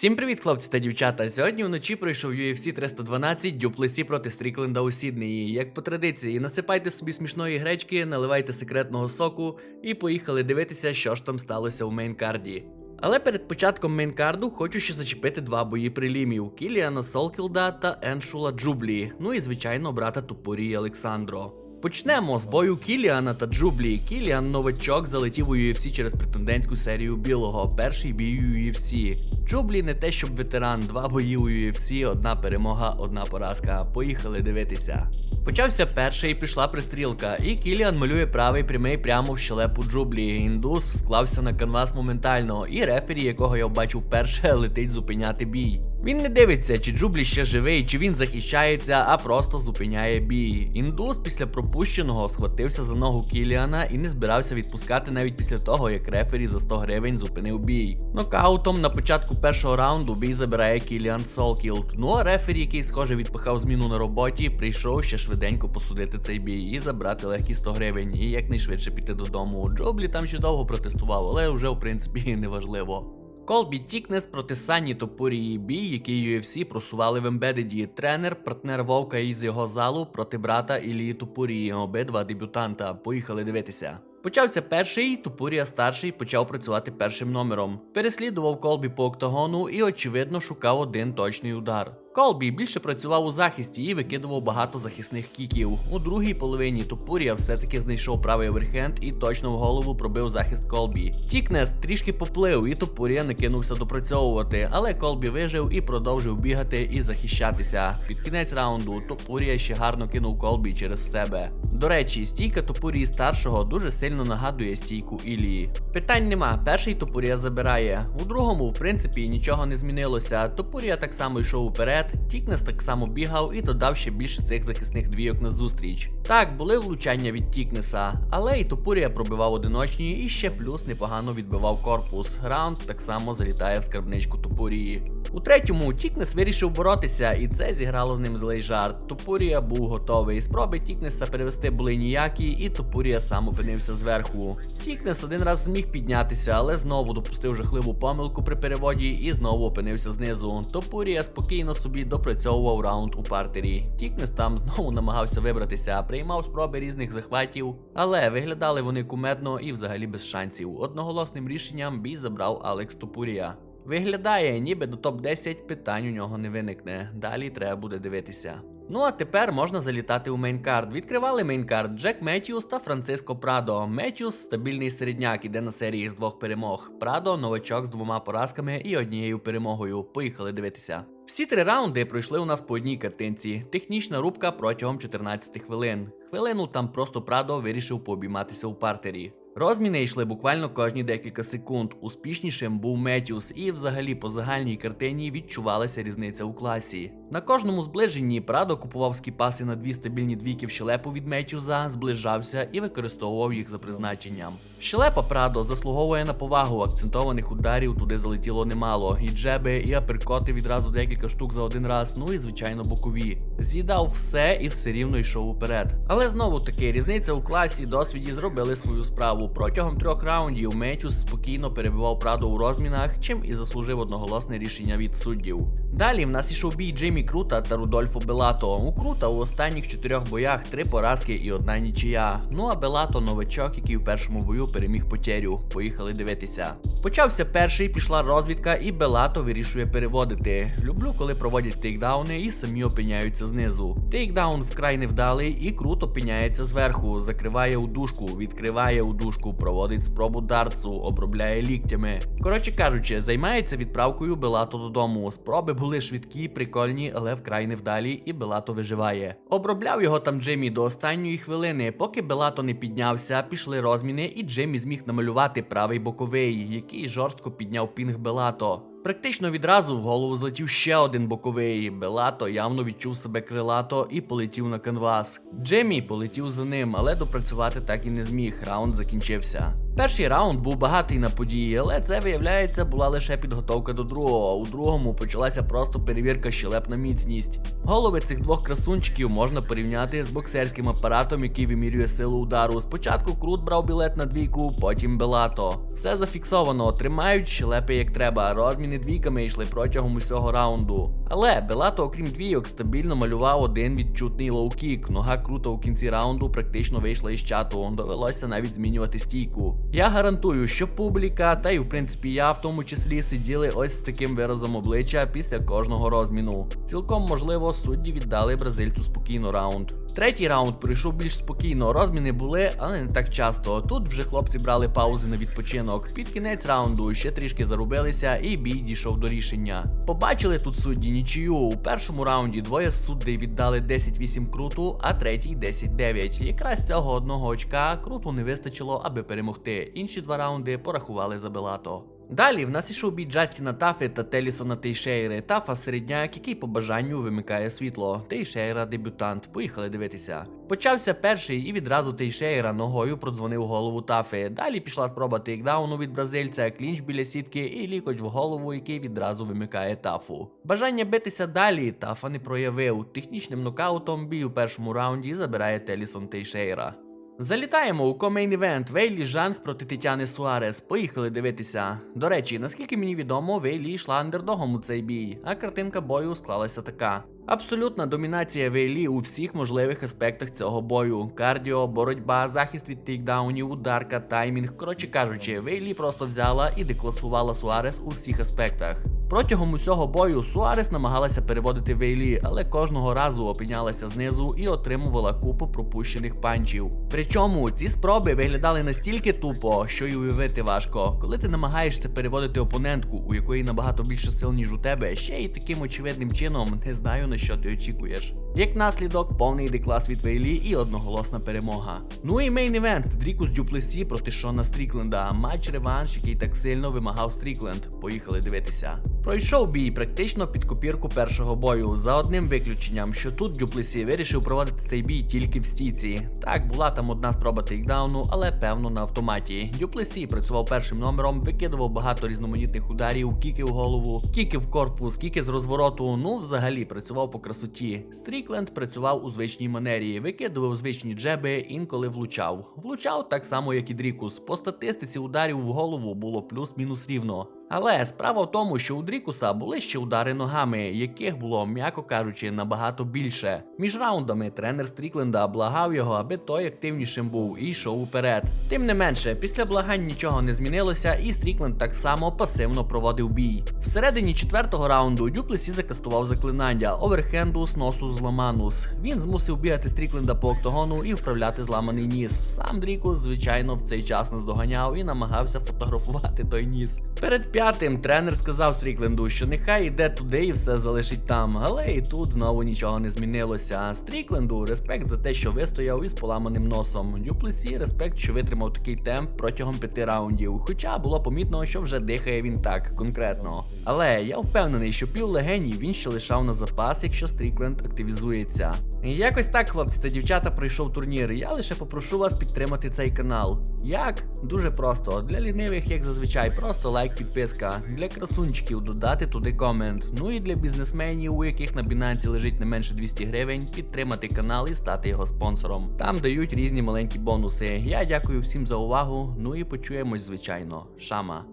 Всім привіт, хлопці та дівчата. Сьогодні вночі пройшов UFC 312 Дюплесі проти Стрікленда у Сіднеї. Як по традиції, насипайте собі смішної гречки, наливайте секретного соку і поїхали дивитися, що ж там сталося у мейнкарді. Але перед початком мейнкарду хочу ще зачепити два бої прилімів: Кіліана Солкілда та Еншула Джублі. Ну і звичайно брата Тупорії Олександро. Почнемо з бою Кіліана та Джублі. Кіліан новачок залетів у UFC через претендентську серію білого. Перший бій у UFC. Джублі не те, щоб ветеран, два бої у UFC, одна перемога, одна поразка. Поїхали дивитися. Почався перший, пішла пристрілка, і Кіліан малює правий прямий прямо в щелепу Джублі. Індус склався на канвас моментально, і рефері, якого я бачив перше, летить зупиняти бій. Він не дивиться, чи Джублі ще живий, чи він захищається, а просто зупиняє бій. Індус після пропущеного схватився за ногу Кіліана і не збирався відпускати навіть після того, як рефері за 100 гривень зупинив бій. Нокаутом на початку першого раунду бій забирає Кіліан Солкілд. Ну а рефері, який схоже відпихав зміну на роботі, прийшов ще швиденько посудити цей бій і забрати легкі 100 гривень, і якнайшвидше піти додому. Джоблі там ще довго протестував, але вже в принципі неважливо. Колбі Тікнес проти Санні Топурії бій, який UFC просували в ембедеді. Тренер, партнер Вовка із його залу проти брата Ілії Тупурії, обидва дебютанта. Поїхали дивитися. Почався перший, Тупурія старший почав працювати першим номером. Переслідував Колбі по октагону і, очевидно, шукав один точний удар. Колбі більше працював у захисті і викидував багато захисних кіків. У другій половині Тупурія все-таки знайшов правий оверхенд і точно в голову пробив захист Колбі. Тікнес трішки поплив, і Тупурія не кинувся допрацьовувати, але Колбі вижив і продовжив бігати і захищатися. Під кінець раунду Тупурія ще гарно кинув Колбі через себе. До речі, стійка Тупурії старшого дуже сильно нагадує стійку Ілії. Питань нема, перший Тупурія забирає. У другому, в принципі, нічого не змінилося. Тупурія так само йшов уперед, Тікнес так само бігав і додав ще більше цих захисних двійок на зустріч. Так, були влучання від Тікнеса, але і Тупурія пробивав одиночні і ще плюс непогано відбивав корпус. Раунд так само залітає в скарбничку Тупурії. У третьому Тікнес вирішив боротися, і це зіграло з ним злий жарт. Тупурія був готовий. Спроби Тікнеса перевести були ніякі, і Тупурія сам опинився зверху. Тікнес один раз зміг піднятися, але знову допустив жахливу помилку при переводі і знову опинився знизу. Топурія спокійно собі допрацьовував раунд у партері. Тікнес там знову намагався вибратися, приймав спроби різних захватів, але виглядали вони кумедно і взагалі без шансів. Одноголосним рішенням бій забрав Алекс Топурія. Виглядає, ніби до топ-10 питань у нього не виникне. Далі треба буде дивитися. Ну а тепер можна залітати у мейнкард. Відкривали мейнкард Джек Меттіус та Франциско Прадо. Меттіус стабільний середняк, іде на серії з двох перемог. Прадо новачок з двома поразками і однією перемогою. Поїхали дивитися. Всі три раунди пройшли у нас по одній картинці. Технічна рубка протягом 14 хвилин. Хвилину там просто Прадо вирішив пообійматися у партері. Розміни йшли буквально кожні декілька секунд. Успішнішим був Метіус, і взагалі по загальній картині відчувалася різниця у класі. На кожному зближенні Прадо купував скіпаси на дві стабільні двійки в щелепу від Метюза, зближався і використовував їх за призначенням. Щелепа Прадо заслуговує на повагу, акцентованих ударів туди залетіло немало. І джеби, і аперкоти відразу декілька штук за один раз, ну і звичайно бокові. З'їдав все і все рівно йшов уперед. Але знову таки різниця у класі досвіді зробили свою справу. Протягом трьох раундів Метюс спокійно перебивав Прадо у розмінах, чим і заслужив одноголосне рішення від суддів. Далі в нас ішов бій Джеймі Крута та Рудольфо Белато. У Крута у останніх чотирьох боях три поразки і одна нічия. Ну а Белато новачок, який у першому бою переміг потерю. Поїхали дивитися. Почався перший, пішла розвідка, і Белато вирішує переводити. Люблю, коли проводять тейкдауни і самі опиняються знизу. Тейкдаун вкрай невдалий, і Крут опиняється зверху, закриває удушку, відкриває удушку, проводить спробу дартсу, обробляє ліктями. Коротше кажучи, займається відправкою Белато додому. Спроби були швидкі, прикольні, але вкрай невдалі, і Белато виживає. Обробляв його там Джиммі до останньої хвилини. Поки Белато не піднявся, пішли розміни, і Джиммі зміг намалювати правий боковий, який жорстко підняв пінг Белато. Практично відразу в голову злетів ще один боковий. Белато явно відчув себе крилато і полетів на канвас. Джеммі полетів за ним, але допрацювати так і не зміг. Раунд закінчився. Перший раунд був багатий на події, але це виявляється була лише підготовка до другого. У другому почалася просто перевірка щелеп на міцність. Голови цих двох красунчиків можна порівняти з боксерським апаратом, який вимірює силу удару. Спочатку Крут брав білет на двійку, потім Белато. Все зафіксовано, тримають щелепи як треба. Розмін чорними двійками йшли протягом усього раунду. Але Белато, окрім двійок, стабільно малював один відчутний лоу-кік. Нога круто у кінці раунду практично вийшла із чату. Довелося навіть змінювати стійку. Я гарантую, що публіка, та й в принципі я в тому числі сиділи ось з таким виразом обличчя після кожного розміну. Цілком можливо, судді віддали бразильцю спокійно раунд. Третій раунд пройшов більш спокійно. Розміни були, але не так часто. Тут вже хлопці брали паузи на відпочинок. Під кінець раунду ще трішки зарубилися, і бій дійшов до рішення. Побачили тут судді нічию. У першому раунді двоє суддей віддали 10-8 круту, а третій 10-9. Якраз цього одного очка круту не вистачило, аби перемогти. Інші два раунди порахували за Белато. Далі в нас ішов бій Джастіна Тафи та Телісона Тейшейри. Тафа середняк, який по бажанню вимикає світло. Тейшейра дебютант. Поїхали дивитися. Почався перший і відразу Тейшейра ногою продзвонив голову Тафи. Далі пішла спроба тейкдауну від бразильця, клінч біля сітки і лікоть в голову, який відразу вимикає тафу. Бажання битися далі Тафа не проявив. Технічним нокаутом бій у першому раунді забирає Телісон Тейшейра. Залітаємо у комейн івент Вейлі Жанг проти Тетяни Суарес. Поїхали дивитися. До речі, наскільки мені відомо, Вейлі йшла андердогом у цей бій, а картинка бою склалася така. Абсолютна домінація Вейлі у всіх можливих аспектах цього бою: кардіо, боротьба, захист від тейкдаунів, ударка, таймінг. Коротше кажучи, Вейлі просто взяла і декласувала Суарес у всіх аспектах. Протягом усього бою Суарес намагалася переводити Вейлі, але кожного разу опинялася знизу і отримувала купу пропущених панчів. Причому ці спроби виглядали настільки тупо, що й уявити важко. Коли ти намагаєшся переводити опонентку, у якої набагато більше сил, ніж у тебе, ще й таким очевидним чином, не знаю на що ти очікуєш. Як наслідок, повний деклас від Вейлі і одноголосна перемога. Ну і мейн івент Дрікус Дюплесі проти Шона Стрікленда. Матч реванш, який так сильно вимагав Стрікленд. Поїхали дивитися. Пройшов бій практично під копірку першого бою, за одним виключенням, що тут Дюплесі вирішив проводити цей бій тільки в стійці. Так, була там одна спроба тейкдауну, але певно на автоматі. Дюплесі працював першим номером, викидував багато різноманітних ударів, кіки в голову, кіки в корпус, кіки з розвороту. Ну, взагалі працював по красоті. Стрікленд працював у звичній манері, викидував звичні джеби, інколи влучав. Влучав так само, як і Дрікус. По статистиці ударів в голову було плюс-мінус рівно. Але справа в тому, що у Дрікуса були ще удари ногами, яких було, м'яко кажучи, набагато більше. Між раундами тренер Стрікленда благав його, аби той активнішим був і йшов уперед. Тим не менше, після благань нічого не змінилося, і Стрікленд так само пасивно проводив бій. Всередині четвертого раунду Дюплесі закастував заклинання оверхенду з носу зламанус. Він змусив бігати Стрікленда по октагону і вправляти зламаний ніс. Сам Дрікус, звичайно, в цей час наздоганяв і намагався фотографувати той ніс. Перед п'ятим тренер сказав Стрікленду, що нехай йде туди і все залишить там. Але і тут знову нічого не змінилося. Стрікленду респект за те, що вистояв із поламаним носом. Дюплесі респект, що витримав такий темп протягом п'яти раундів. Хоча було помітно, що вже дихає він так конкретно. Але я впевнений, що пів легені він ще лишав на запас, якщо Стрікленд активізується. Якось так, хлопці та дівчата, пройшов турнір. Я лише попрошу вас підтримати цей канал. Як? Дуже просто. Для лінивих, як зазвичай, просто лайк, підписка. Для красунчиків додати туди комент. Ну і для бізнесменів, у яких на Binance лежить не менше 200 гривень, підтримати канал і стати його спонсором. Там дають різні маленькі бонуси. Я дякую всім за увагу. Ну і почуємось, звичайно. Шама.